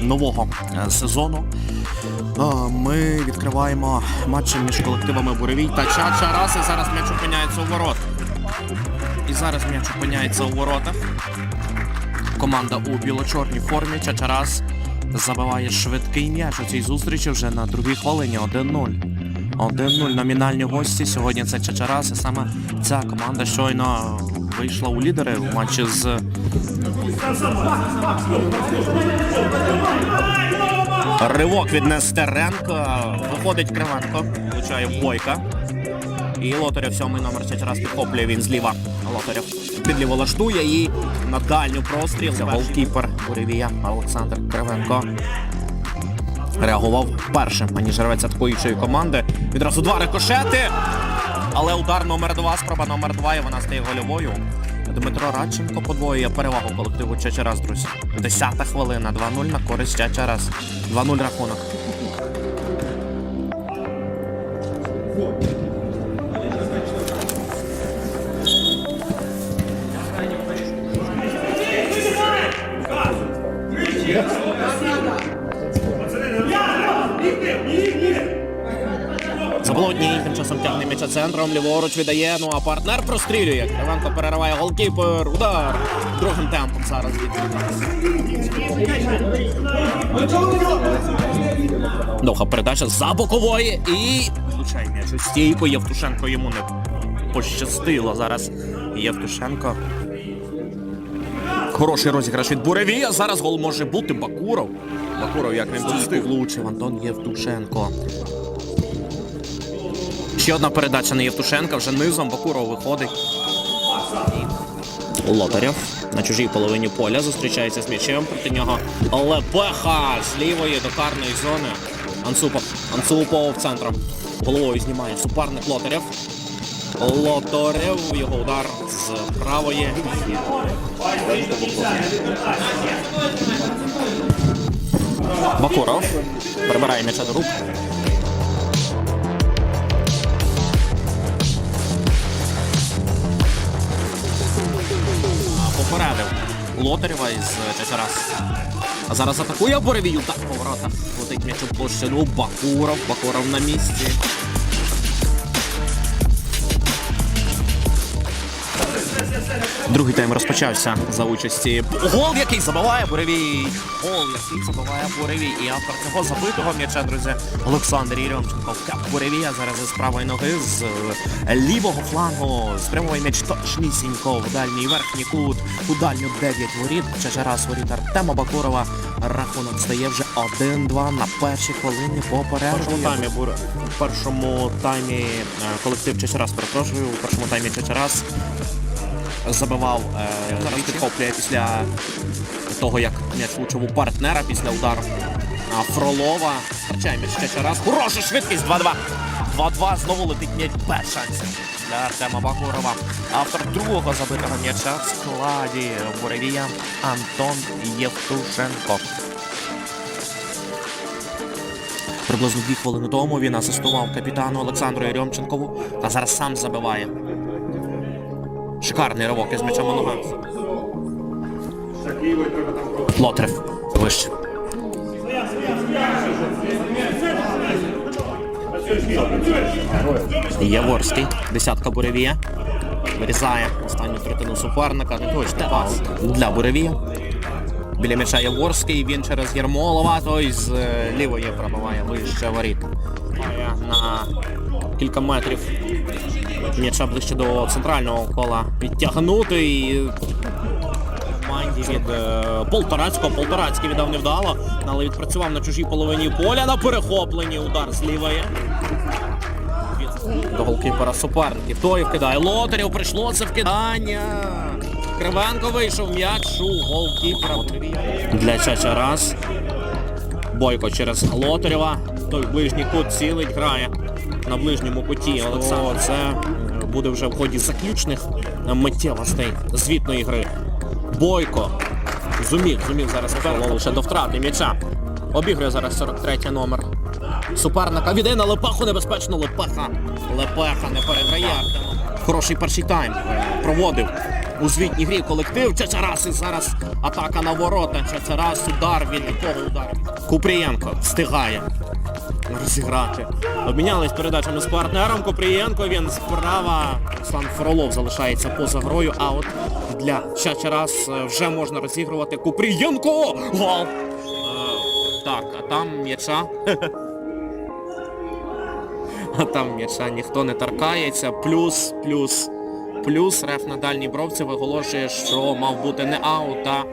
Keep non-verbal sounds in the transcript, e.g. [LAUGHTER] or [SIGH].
нового е, сезону. Ми відкриваємо матчі між колективами Буревій та Чача. Раз і зараз м'яч опиняється у ворот. І зараз м'яч опиняється у воротах. Команда у біло-чорній формі. Чачарас забиває швидкий м'яч у цій зустрічі вже на другій хвилині 1-0. 1-0 номінальні гості. Сьогодні це Чачарас. І саме ця команда щойно вийшла у лідери у матчі з Ривок від Нестеренка. Виходить Кривенко, влучає в Бойка. І Лотарєв сьомий номер ще раз підхоплює він зліва. Лотарєв підліво лаштує і на дальню простріл. Голкіпер Буревія Олександр Кривенко. Реагував першим, аніж рветься атакуючої команди. Відразу два рикошети. Але удар номер два, спроба номер два, і вона стає гольовою. Дмитро Радченко подвоює перевагу колективу Чечераз, друзі. Десята хвилина, 2-0 на користь Чечераз. 2-0 рахунок. Заблудній тим часом тягне м'яча центром, ліворуч віддає, ну а партнер прострілює. Кривенко перериває голкіпер, удар. Другим темпом зараз Довга передача за бокової і влучає м'яч у стійку. Євтушенко йому не пощастило зараз. Євтушенко. Хороший розіграш від Буревія. Зараз гол може бути Бакуров. Бакуров, як встиг, влучив Антон Євтушенко. Ще одна передача на Євтушенка, вже низом Бакуров виходить. Лотарєв на чужій половині поля зустрічається з м'ячем проти нього. Лепеха з лівої до карної зони. Анцупов. Анцупов центром. Головою знімає суперник Лотарєв. Лотарєв, його удар з правої. Бакуров прибирає м'яча до рук. Попередив Лотарєва із Чечерас. А зараз атакує Боревію. Так, поворота. Летить м'яч у площину. Бакуров. Бакуров на місці. Другий тайм розпочався за участі. Гол, який забиває Буревій. Гол, який забиває Буревій. І автор цього забитого м'яча, друзі, Олександр Єрьомченко. Буревія зараз із правої ноги, з е, лівого флангу. Спрямовує м'яч точнісінько в дальній верхній кут. У дальню 9 воріт. Чечерас воріт Артема Бакурова. Рахунок стає вже 1-2 на першій хвилині по перерві. таймі Бур- в першому таймі е, колектив Чечерас, перепрошую, у першому таймі Чечерас забивав е, після того, як м'яч влучив у партнера після удару а, Фролова. Втрачає м'яч ще ще раз. Хороша швидкість 2-2. 2-2. Знову летить м'яч без шансів для Артема Бакурова. Автор другого забитого м'яча в складі Буревія Антон Євтушенко. Приблизно дві хвилини тому він асистував капітану Олександру Єрьомченкову, а зараз сам забиває. Шикарний ривок із м'ячем у. Лотрев. Вище. Яворський. Десятка Буревія. Вирізає останню третину суперника. Точно пас для Буревія. Біля м'яча Яворський. Він через Єрмолова. Той з е, лівої пробиває вище воріт. На кілька метрів м'яча ближче до центрального кола підтягнути і команді від е, Полторацького. Полторацький віддав невдало, але відпрацював на чужій половині поля на перехопленні удар з лівої. До голкіпера суперників. Той вкидає. Лотарів прийшло це вкидання. Кривенко вийшов м'яч у голкіпера. Для Чача раз. Бойко через Лотарєва. Той ближній кут цілить, грає на ближньому куті. Олександр, це буде вже в ході заключних е, миттєвостей звітної гри. Бойко зумів, зумів зараз лише до втрати м'яча. Обігрує зараз 43 номер. Суперника віде на Лепеху небезпечно Лепеха. Лепеха не переграє. Хороший перший тайм проводив у звітній грі колектив. Чечерас і зараз атака на ворота. Чечерас, удар від якого удар? Купрієнко встигає розіграти. Обмінялись передачами з партнером. Купрієнко він справа. Руслан Фролов залишається поза грою. А от для Чачарас е, вже можна розігрувати Купрієнко! Гол! Е, так, а там м'яча. [LAUGHS] А там м'яча ніхто не торкається. Плюс, плюс, плюс реф на дальній бровці виголошує, що мав бути не аут, а